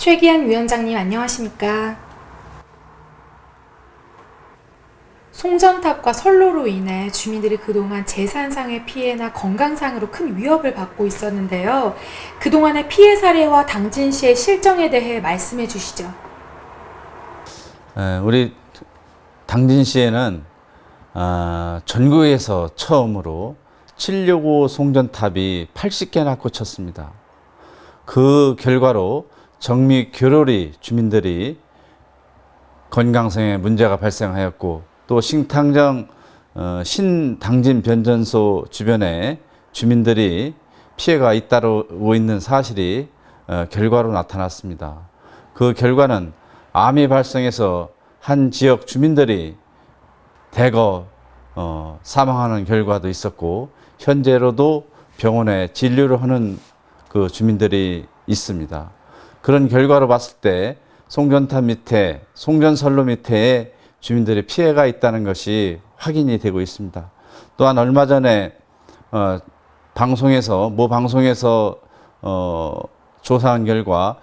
최기한 위원장님 안녕하십니까? 송전탑과 선로로 인해 주민들이 그동안 재산상의 피해나 건강상으로 큰 위협을 받고 있었는데요. 그동안의 피해 사례와 당진 시의 실정에 대해 말씀해 주시죠. 에, 우리 당진 시에는 아, 전국에서 처음으로 765 송전탑이 80개나 꽂혔습니다. 그 결과로 정미 교로리 주민들이 건강성에 문제가 발생하였고 또 신탕정 어, 신당진 변전소 주변에 주민들이 피해가 잇따르고 있는 사실이 어, 결과로 나타났습니다. 그 결과는 암이 발생해서 한 지역 주민들이 대거 어, 사망하는 결과도 있었고 현재로도 병원에 진료를 하는 그 주민들이 있습니다. 그런 결과로 봤을 때 송전탑 밑에 송전선로 밑에 주민들의 피해가 있다는 것이 확인이 되고 있습니다. 또한 얼마 전에 어, 방송에서 모 방송에서 어, 조사한 결과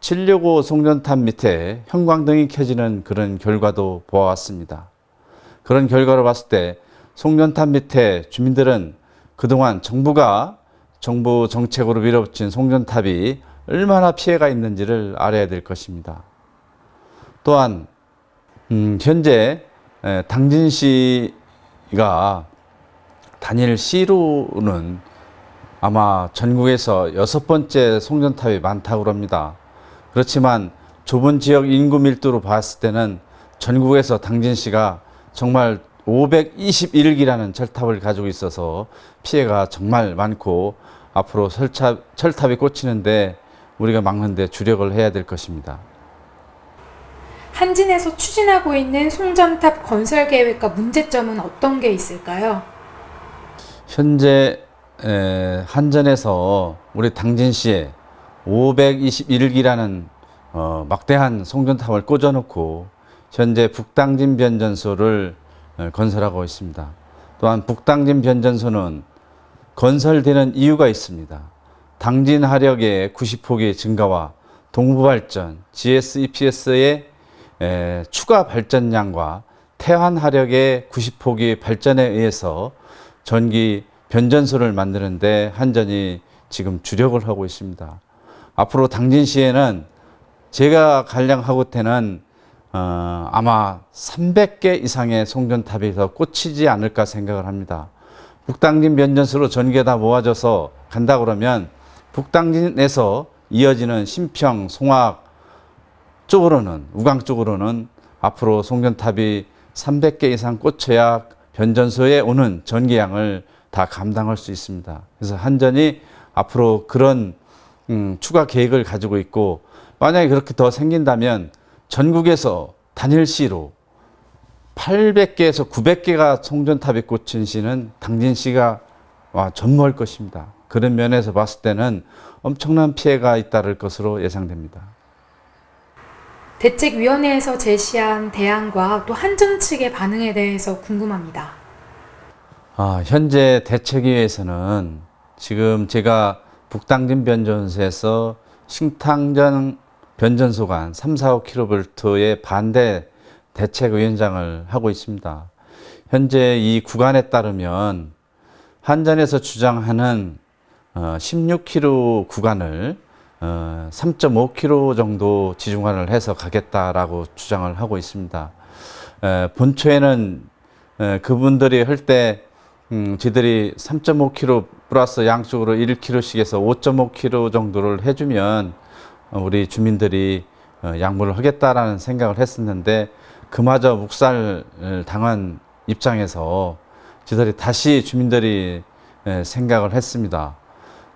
765 송전탑 밑에 형광등이 켜지는 그런 결과도 보아왔습니다. 그런 결과로 봤을 때 송전탑 밑에 주민들은 그동안 정부가 정부 정책으로 밀어붙인 송전탑이 얼마나 피해가 있는지를 알아야 될 것입니다. 또한 음, 현재 에, 당진 시가 단일 시로는 아마 전국에서 여섯 번째 송전탑이 많다고 합니다. 그렇지만 좁은 지역 인구 밀도로 봤을 때는 전국에서 당진시가 정말 521기라는 철탑을 가지고 있어서 피해가 정말 많고 앞으로 철탑, 철탑이 꽂히는데 우리가 막는데 주력을 해야 될 것입니다. 한진에서 추진하고 있는 송전탑 건설 계획과 문제점은 어떤 게 있을까요? 현재 에, 한전에서 우리 당진시에 521기라는 어, 막대한 송전탑을 꽂아놓고 현재 북당진 변전소를 어, 건설하고 있습니다. 또한 북당진 변전소는 건설되는 이유가 있습니다. 당진 하력의 90폭의 증가와 동부발전, GS, EPS의 에, 추가 발전량과 태환 하력의 90폭의 발전에 의해서 전기 변전소를 만드는데 한전이 지금 주력을 하고 있습니다. 앞으로 당진시에는 제가 관량하고 때는 어, 아마 300개 이상의 송전탑이 더 꽂히지 않을까 생각을 합니다. 북당진 변전소로 전기가 다 모아져서 간다 그러면 북당진에서 이어지는 신평, 송악 쪽으로는 우강 쪽으로는 앞으로 송전탑이 300개 이상 꽂혀야 변전소에 오는 전기량을 다 감당할 수 있습니다. 그래서 한전이 앞으로 그런 음, 추가 계획을 가지고 있고 만약에 그렇게 더 생긴다면 전국에서 단일시로 800개에서 900개가 송전탑이 꽂힌 시는 당진시가 와, 전무할 것입니다. 그런 면에서 봤을 때는 엄청난 피해가 잇따를 것으로 예상됩니다. 대책위원회에서 제시한 대안과 또 한전 측의 반응에 대해서 궁금합니다. 아, 현재 대책위에서는 지금 제가 북당진 변전소에서 신탕전 변전소 간 3, 4, 5kV의 반대 대책위원장을 하고 있습니다. 현재 이 구간에 따르면 한전에서 주장하는 어, 16km 구간을 어, 3.5km 정도 지중화를 해서 가겠다라고 주장을 하고 있습니다. 에, 본초에는 에, 그분들이 할때 음, 지들이 3.5km 플러스 양쪽으로 1km씩 해서 5.5km 정도를 해주면 어, 우리 주민들이 어, 양보를 하겠다라는 생각을 했었는데 그마저 묵살을 당한 입장에서 지들이 다시 주민들이 에, 생각을 했습니다.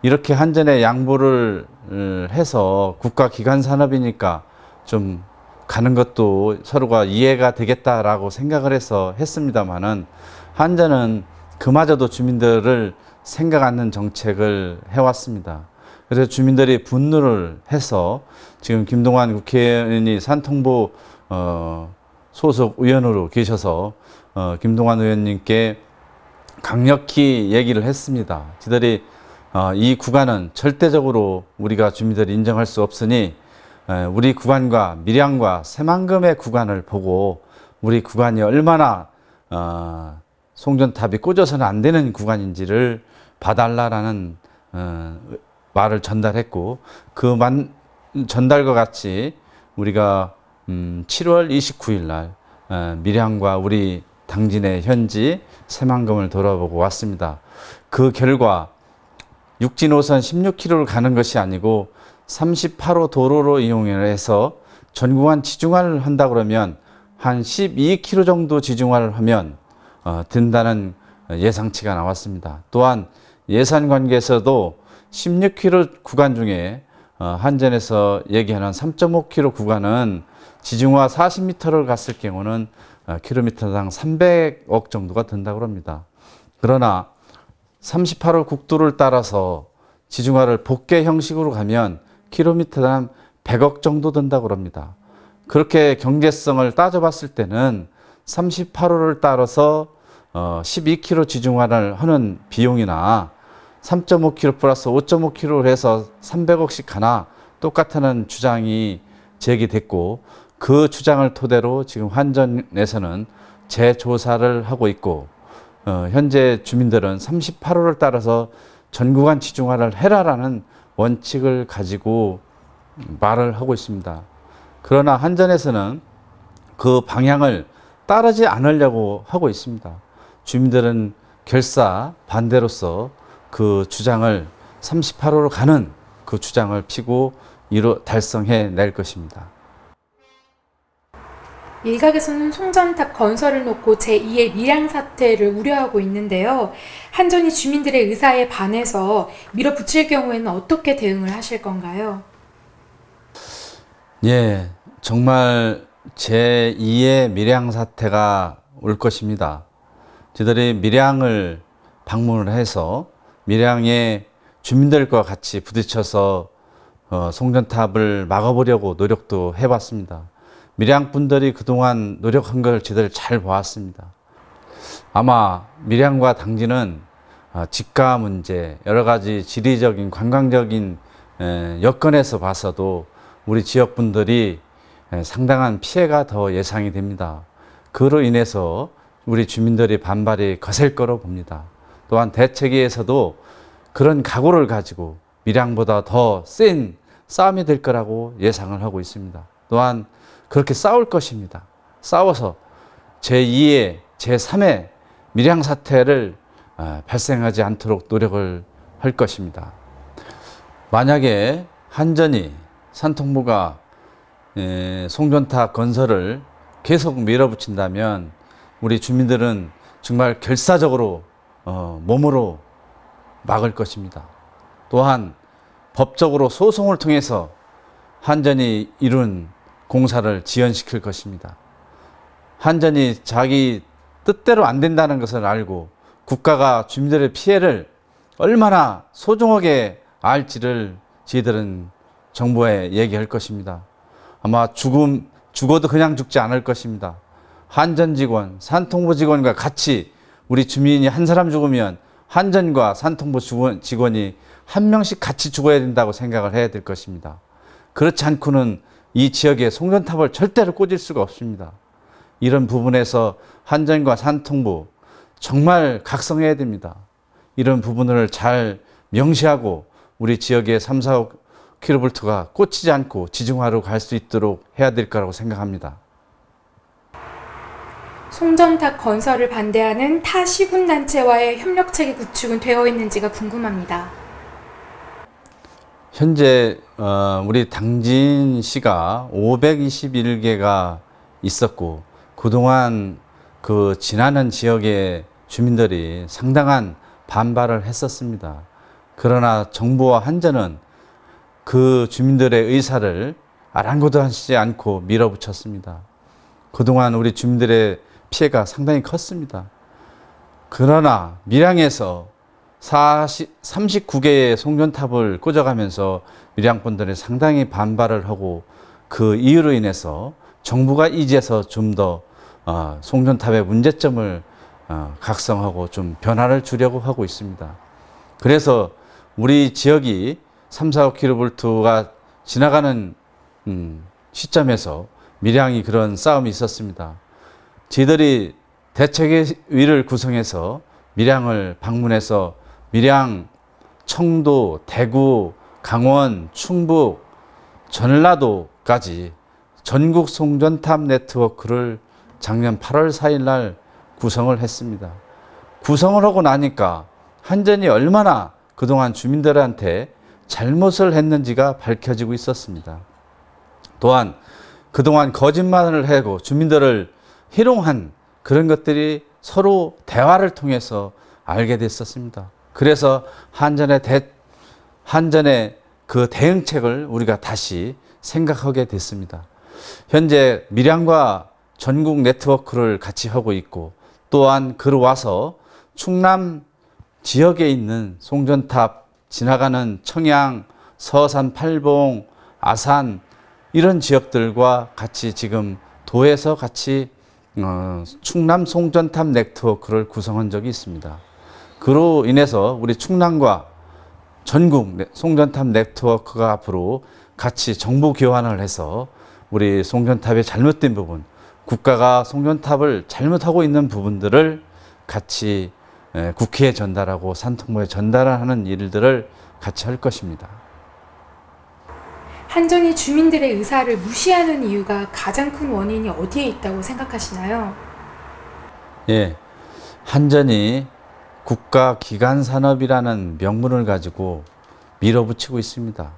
이렇게 한전에 양보를 어, 해서 국가 기관 산업이니까 좀 가는 것도 서로가 이해가 되겠다라고 생각을 해서 했습니다만은 한전은 그마저도 주민들을 생각 않는 정책을 해왔습니다. 그래서 주민들이 분노를 해서 지금 김동완 국회의원이 산통부 어, 소속 의원으로 계셔서 어, 김동완 의원님께 강력히 얘기를 했습니다. 저들이 어, 이 구간은 절대적으로 우리가 주민들이 인정할 수 없으니 에, 우리 구간과 밀양과 새만금의 구간을 보고 우리 구간이 얼마나 어, 송전탑이 꽂아서는 안 되는 구간인지를 봐달라라는 어, 말을 전달했고 그 만, 전달과 같이 우리가 음, 7월 29일 날 어, 밀양과 우리 당진의 현지 새만금을 돌아보고 왔습니다. 그 결과 육지 노선 16km를 가는 것이 아니고 38호 도로로 이용해서 전구간 지중화를 한다 그러면 한 12km 정도 지중화를 하면 어, 된다는 예상치가 나왔습니다. 또한 예산 관계에서도 16km 구간 중에 어, 한전에서 얘기하는 3.5km 구간은 지중화 40m를 갔을 경우는 어, 킬로미터당 300억 정도가 든다고 합니다. 그러나 38호 국도를 따라서 지중화를 복개 형식으로 가면 킬로미터당 100억 정도 든다고 합니다. 그렇게 경제성을 따져봤을 때는 38호를 따라서 어, 12km 지중화를 하는 비용이나 3.5km 플러스 5.5km를 해서 300억씩 하나 똑같다는 주장이 제기됐고 그 주장을 토대로 지금 환전에서는 재조사를 하고 있고 어, 현재 주민들은 38호를 따라서 전구간 지중화를 해라라는 원칙을 가지고 말을 하고 있습니다. 그러나 한전에서는 그 방향을 따르지 않으려고 하고 있습니다. 주민들은 결사 반대로서 그 주장을 38호로 가는 그 주장을 피고 이루 달성해 낼 것입니다. 일각에서는 송전탑 건설을 놓고 제2의 밀양 사태를 우려하고 있는데요. 한전이 주민들의 의사에 반해서 밀어붙일 경우에는 어떻게 대응을 하실 건가요? 예, 정말 제2의 밀양 사태가 올 것입니다. 저희들이 밀양을 방문을 해서 밀양의 주민들과 같이 부딪혀서 어, 송전탑을 막아보려고 노력도 해봤습니다. 밀양 분들이 그동안 노력한 걸 저희들 잘 보았습니다. 아마 밀양과 당진은 어, 집가 문제, 여러 가지 지리적인 관광적인 에, 여건에서 봐서도 우리 지역 분들이 에, 상당한 피해가 더 예상이 됩니다. 그로 인해서 우리 주민들이 반발이 거셀 거로 봅니다. 또한 대책위에서도 그런 각오를 가지고 밀양보다 더 센 싸움이 될 거라고 예상을 하고 있습니다. 또한 그렇게 싸울 것입니다. 싸워서 제2의 제3의 밀양 사태를 아, 발생하지 않도록 노력을 할 것입니다. 만약에 한전이 산통부가 에, 송전탑 건설을 계속 밀어붙인다면 우리 주민들은 정말 결사적으로 어, 몸으로 막을 것입니다. 또한 법적으로 소송을 통해서 한전이 이룬 공사를 지연시킬 것입니다. 한전이 자기 뜻대로 안 된다는 것을 알고 국가가 주민들의 피해를 얼마나 소중하게 알지를 저희들은 정부에 얘기할 것입니다. 아마 죽음, 죽어도 그냥 죽지 않을 것입니다. 한전 직원, 산통부 직원과 같이 우리 주민이 한 사람 죽으면 한전과 직원- 직원이 한 명씩 같이 죽어야 된다고 생각을 해야 될 것입니다. 그렇지 않고는 이 지역에 송전탑을 절대로 꽂을 수가 없습니다. 이런 부분에서 한전과 산통부 정말 각성해야 됩니다. 이런 부분을 잘 명시하고 우리 지역의 3, 4억 킬로볼트가 꽂히지 않고 지중화로 갈 수 있도록 해야 될 거라고 생각합니다. 송전탑 건설을 반대하는 타 시군단체와의 협력체계 구축은 되어 있는지가 궁금합니다. 현재 어, 우리 당진시가 521개가 있었고 그동안 그 지나는 지역의 주민들이 상당한 반발을 했었습니다. 그러나 정부와 한전은 그 주민들의 의사를 아랑곳하지 않고 밀어붙였습니다. 그동안 우리 주민들의 피해가 상당히 컸습니다. 그러나 밀양에서 40, 39개의 송전탑을 꽂아가면서 밀양분들이 상당히 반발을 하고 그 이유로 인해서 정부가 이제서 좀더 어, 송전탑의 문제점을 어, 각성하고 좀 변화를 주려고 하고 있습니다. 그래서 우리 지역이 3, 4, 5kV가 지나가는 음, 시점에서 밀양이 그런 싸움이 있었습니다. 저희들이 대책위를 구성해서 밀양을 방문해서 밀양, 청도, 대구, 강원, 충북, 전라도까지 전국 송전탑 네트워크를 작년 8월 4일 날 구성을 했습니다. 구성을 하고 나니까 한전이 얼마나 그동안 주민들한테 잘못을 했는지가 밝혀지고 있었습니다. 또한 그동안 거짓말을 하고 주민들을 희롱한 그런 것들이 서로 대화를 통해서 알게 됐었습니다. 그래서 한전의 대, 한전의 그 대응책을 우리가 다시 생각하게 됐습니다. 현재 밀양과 전국 네트워크를 같이 하고 있고 또한 그러와서 충남 지역에 있는 송전탑 지나가는 청양, 서산, 팔봉, 아산 이런 지역들과 같이 지금 도에서 같이 어, 충남 송전탑 네트워크를 구성한 적이 있습니다. 그로 인해서 우리 충남과 전국 네- 송전탑 네트워크가 앞으로 같이 정보 교환을 해서 우리 송전탑의 잘못된 부분, 국가가 송전탑을 잘못하고 있는 부분들을 같이 에, 국회에 전달하고 산통부에 전달하는 일들을 같이 할 것입니다. 한전이 주민들의 의사를 무시하는 이유가 가장 큰 원인이 어디에 있다고 생각하시나요? 예, 한전이 국가 기간 산업이라는 명분을 가지고 밀어붙이고 있습니다.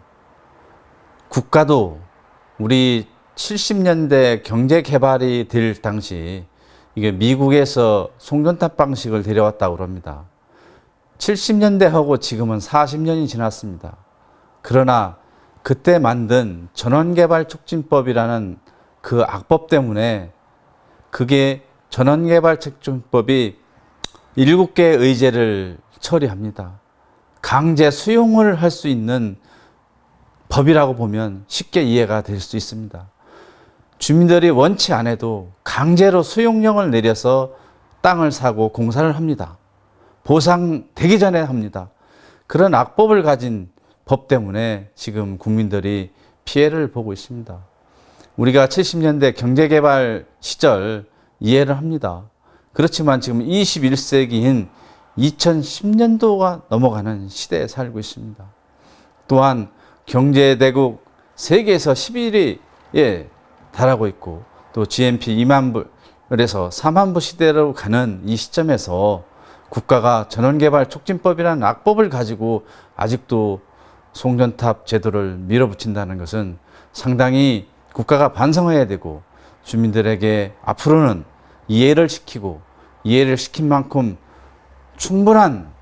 국가도 우리 70년대 경제 개발이 될 당시 이게 미국에서 송전탑 방식을 데려왔다고 합니다. 70년대하고 지금은 40년이 지났습니다. 그러나 그때 만든 전원개발촉진법이라는 그 악법 때문에 그게 전원개발촉진법이 일곱 개의 의제를 처리합니다. 강제 수용을 할 수 있는 법이라고 보면 쉽게 이해가 될 수 있습니다. 주민들이 원치 않아도 강제로 수용령을 내려서 땅을 사고 공사를 합니다. 보상되기 전에 합니다. 그런 악법을 가진 법 때문에 지금 국민들이 피해를 보고 있습니다. 우리가 70년대 경제개발 시절 이해를 합니다. 그렇지만 지금 21세기인 2010년도가 넘어가는 시대에 살고 있습니다. 또한 경제대국 세계에서 11위에 달하고 있고 또 GNP 2만 불에서 4만 불 시대로 가는 이 시점에서 국가가 전원개발 촉진법이라는 악법을 가지고 아직도 송전탑 제도를 밀어붙인다는 것은 상당히 국가가 반성해야 되고 주민들에게 앞으로는 이해를 시키고 이해를 시킨 만큼 충분한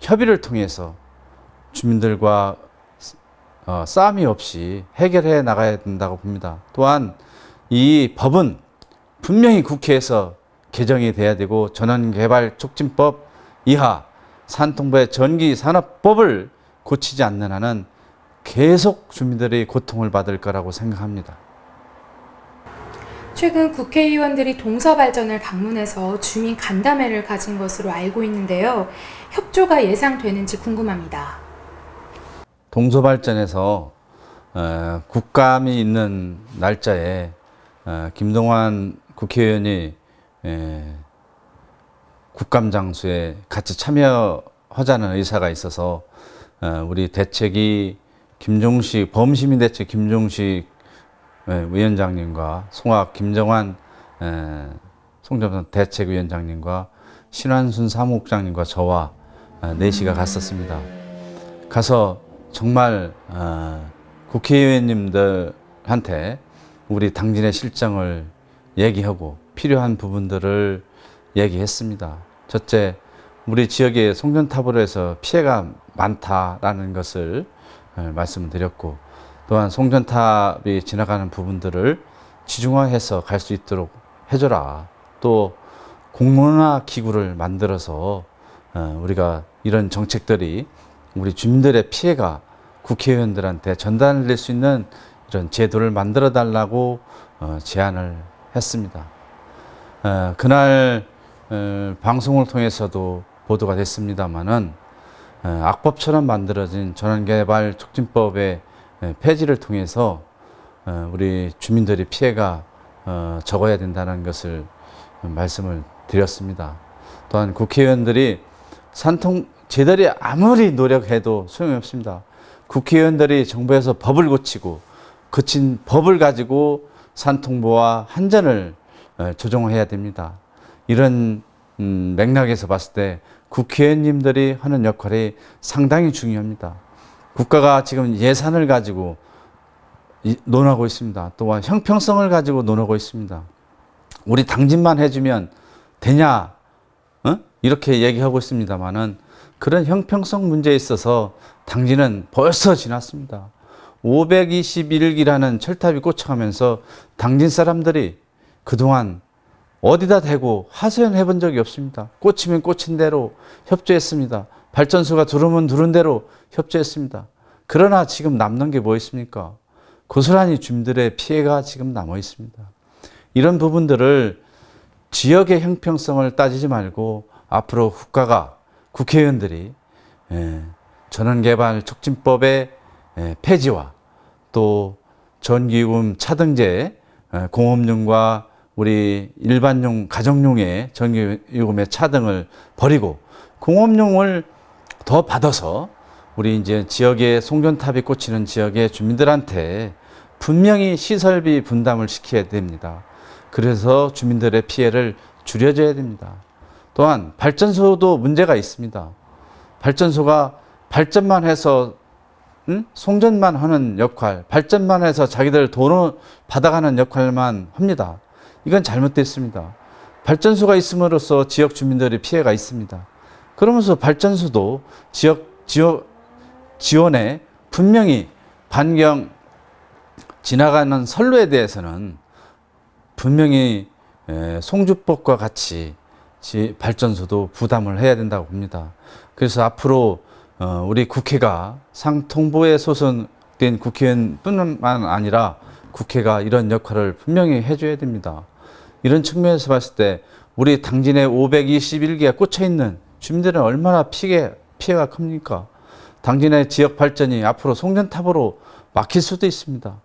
협의를 통해서 주민들과 어, 싸움이 없이 해결해 나가야 된다고 봅니다. 또한 이 법은 분명히 국회에서 개정이 돼야 되고 전원개발촉진법 이하 산통부의 전기산업법을 고치지 않는 한은 계속 주민들이 고통을 받을 거라고 생각합니다. 최근 국회의원들이 동서발전을 방문해서 주민 간담회를 가진 것으로 알고 있는데요. 협조가 예상되는지 궁금합니다. 동서발전에서 어, 국감이 있는 날짜에 어, 김동완 국회의원이 에, 국감 장소에 같이 참여하자는 의사가 있어서 어, 우리 대책이 김종식 범시민 대책 김종식 에, 위원장님과 송학 김정환 에, 송정선 대책위원장님과 신환순 사무국장님과 저와 어, 넷이가 갔었습니다. 가서 정말 어, 국회의원님들한테 우리 당진의 실정을 얘기하고 필요한 부분들을 얘기했습니다. 첫째, 우리 지역에 송전탑으로 해서 피해가 많다라는 것을 어, 말씀드렸고 또한 송전탑이 지나가는 부분들을 지중화해서 갈 수 있도록 해줘라. 또 공론화 기구를 만들어서 어, 우리가 이런 정책들이 우리 주민들의 피해가 국회의원들한테 전달될 수 있는 이런 제도를 만들어 달라고 어, 제안을 했습니다. 어, 그날 어, 방송을 통해서도 보도가 됐습니다만은 어, 악법처럼 만들어진 전원개발 촉진법의 에, 폐지를 통해서 어, 우리 주민들이 피해가 어, 적어야 된다는 것을 말씀을 드렸습니다. 또한 국회의원들이 산통 제들이 아무리 노력해도 소용이 없습니다. 국회의원들이 정부에서 법을 고치고 거친 법을 가지고 산통보와 한전을 어, 조정해야 됩니다. 이런 음, 맥락에서 봤을 때 국회의원님들이 하는 역할이 상당히 중요합니다. 국가가 지금 예산을 가지고 이- 논하고 있습니다. 또한 형평성을 가지고 논하고 있습니다. 우리 당진만 해주면 되냐? 어? 이렇게 얘기하고 있습니다만은 그런 형평성 문제에 있어서 당진은 벌써 지났습니다. 521기라는 철탑이 꽂혀가면서 당진 사람들이 그동안 어디다 대고 하소연해 본 적이 없습니다. 꽂히면 꽂힌 대로 협조했습니다. 발전소가 두르면 두른 대로 협조했습니다. 그러나 지금 남는 게 뭐 있습니까? 고스란히 주민들의 피해가 지금 남아 있습니다. 이런 부분들을 지역의 형평성을 따지지 말고 앞으로 국가가 국회의원들이 예, 전원개발 촉진법의 예, 폐지와 또 전기요금 차등제 예, 공업용과 우리 일반용 가정용의 전기요금의 차등을 버리고 공업용을 더 받아서 우리 이제 지역의 송전탑이 꽂히는 지역의 주민들한테 분명히 시설비 분담을 시켜야 됩니다. 그래서 주민들의 피해를 줄여줘야 됩니다. 또한 발전소도 문제가 있습니다. 발전소가 발전만 해서 응? 송전만 하는 역할, 발전만 해서 자기들 돈을 받아가는 역할만 합니다. 이건 잘못됐습니다. 발전소가 있음으로써 지역 주민들의 피해가 있습니다. 그러면서 발전소도 지역 지역 지원에 분명히 반경 지나가는 선로에 대해서는 분명히 에, 송주법과 같이 지- 발전소도 부담을 해야 된다고 봅니다. 그래서 앞으로 어, 우리 국회가 상통부에 소선된 국회의원뿐만 아니라 국회가 이런 역할을 분명히 해줘야 됩니다. 이런 측면에서 봤을 때 우리 당진에 521개가 꽂혀 있는 주민들은 얼마나 피해, 피해가 큽니까? 당진의 지역 발전이 앞으로 송전탑으로 막힐 수도 있습니다.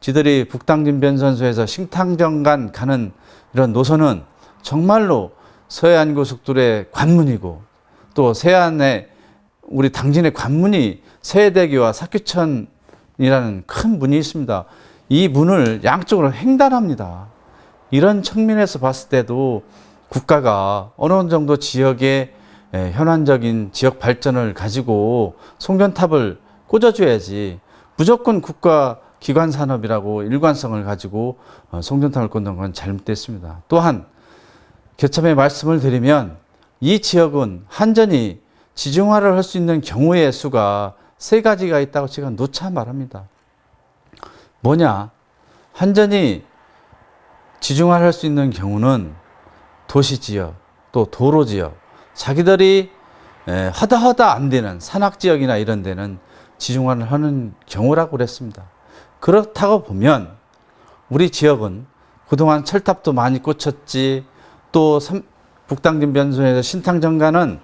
지들이 북당진 변선소에서 신탕정간 가는 이런 노선은 정말로 서해안 고속도로의 관문이고 또 서해안의 우리 당진의 관문이 서해대교와 사규천이라는 큰 문이 있습니다. 이 문을 양쪽으로 횡단합니다. 이런 측면에서 봤을 때도 국가가 어느 정도 지역의 에, 현안적인 지역 발전을 가지고 송전탑을 꽂아줘야지 무조건 국가 기관 산업이라고 일관성을 가지고 어, 송전탑을 꽂는 건 잘못됐습니다. 또한 교참에 말씀을 드리면 이 지역은 한전이 지중화를 할 수 있는 경우의 수가 세 가지가 있다고 제가 누차 말합니다. 뭐냐? 한전이 지중화를 할 수 있는 경우는 도시 지역, 또 도로 지역, 자기들이 에, 하다 하다 안 되는 산악 지역이나 이런 데는 지중화를 하는 경우라고 그랬습니다. 그렇다고 보면 우리 지역은 그동안 철탑도 많이 꽂혔지 또 삼- 북당진 변소에서 신탕정가는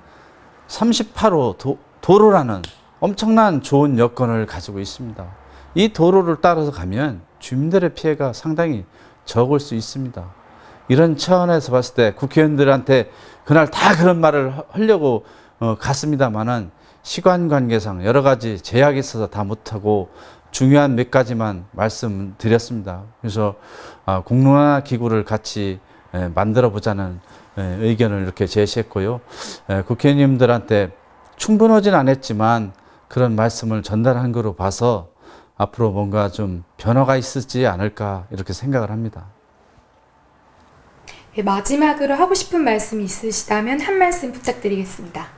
38호 도, 도로라는 엄청난 좋은 여건을 가지고 있습니다. 이 도로를 따라서 가면 주민들의 피해가 상당히 적을 수 있습니다. 이런 차원에서 봤을 때 국회의원들한테 그날 다 그런 말을 하- 하려고 어, 갔습니다만은 시간 관계상 여러 가지 제약이 있어서 다 못하고 중요한 몇 가지만 말씀드렸습니다. 그래서 아, 공론화 기구를 같이 에, 만들어 보자는 에, 의견을 이렇게 제시했고요. 에, 국회의원님들한테 충분하진 않았지만 그런 말씀을 전달한 거로 봐서 앞으로 뭔가 좀 변화가 있을지 않을까 이렇게 생각을 합니다. 네, 마지막으로 하고 싶은 말씀이 있으시다면 한 말씀 부탁드리겠습니다.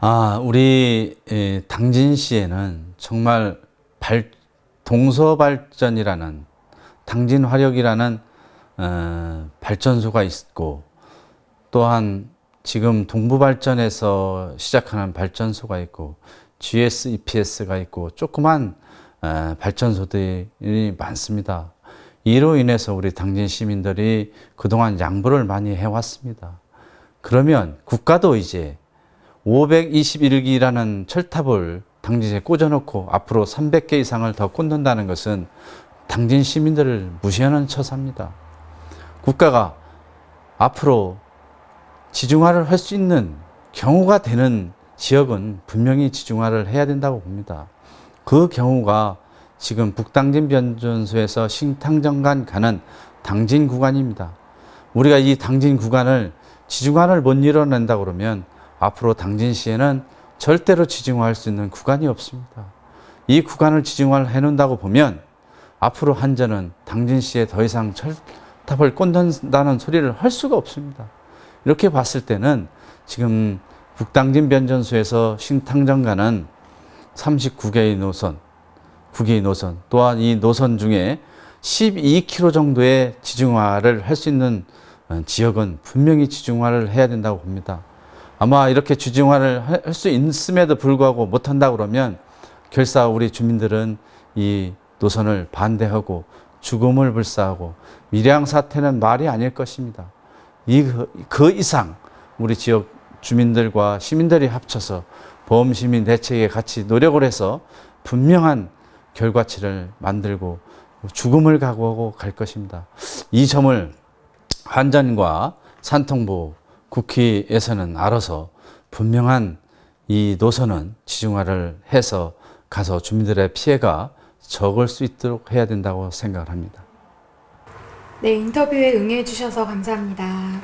아, 우리 에, 당진시에는 정말 발, 동서발전이라는 당진화력이라는 어, 발전소가 있고 또한 지금 동부발전에서 시작하는 발전소가 있고 GS, EPS가 있고 조그만 어, 발전소들이 많습니다. 이로 인해서 우리 당진 시민들이 그동안 양보를 많이 해왔습니다. 그러면 국가도 이제 521기라는 철탑을 당진시에 꽂아놓고 앞으로 300개 이상을 더 꽂는다는 것은 당진 시민들을 무시하는 처사입니다. 국가가 앞으로 지중화를 할 수 있는 경우가 되는 지역은 분명히 지중화를 해야 된다고 봅니다. 그 경우가 지금 북당진 변전소에서 신탕정간 가는 당진 구간입니다. 우리가 이 당진 구간을 지중화를 못 이뤄낸다 그러면 앞으로 당진시에는 절대로 지중화할 수 있는 구간이 없습니다. 이 구간을 지중화를 해놓는다고 보면 앞으로 한전은 당진시에 더 이상 철탑을 꽂는다는 소리를 할 수가 없습니다. 이렇게 봤을 때는 지금 북당진 변전소에서 신탕정 가는 39개의 노선, 9개의 노선, 또한 이 노선 중에 12km 정도의 지중화를 할 수 있는 어, 지역은 분명히 지중화를 해야 된다고 봅니다. 아마 이렇게 지중화를 할 수 있음에도 불구하고 못한다 그러면 결사 우리 주민들은 이 노선을 반대하고 죽음을 불사하고 밀양 사태는 말이 아닐 것입니다. 이 그 이상 우리 지역 주민들과 시민들이 합쳐서 보험시민 대책에 같이 노력을 해서 분명한 결과치를 만들고 죽음을 각오하고 갈 것입니다. 이 점을 한전과 산통부 국회에서는 알아서 분명한 이 노선은 지중화를 해서 가서 주민들의 피해가 적을 수 있도록 해야 된다고 생각을 합니다. 네, 인터뷰에 응해 주셔서 감사합니다.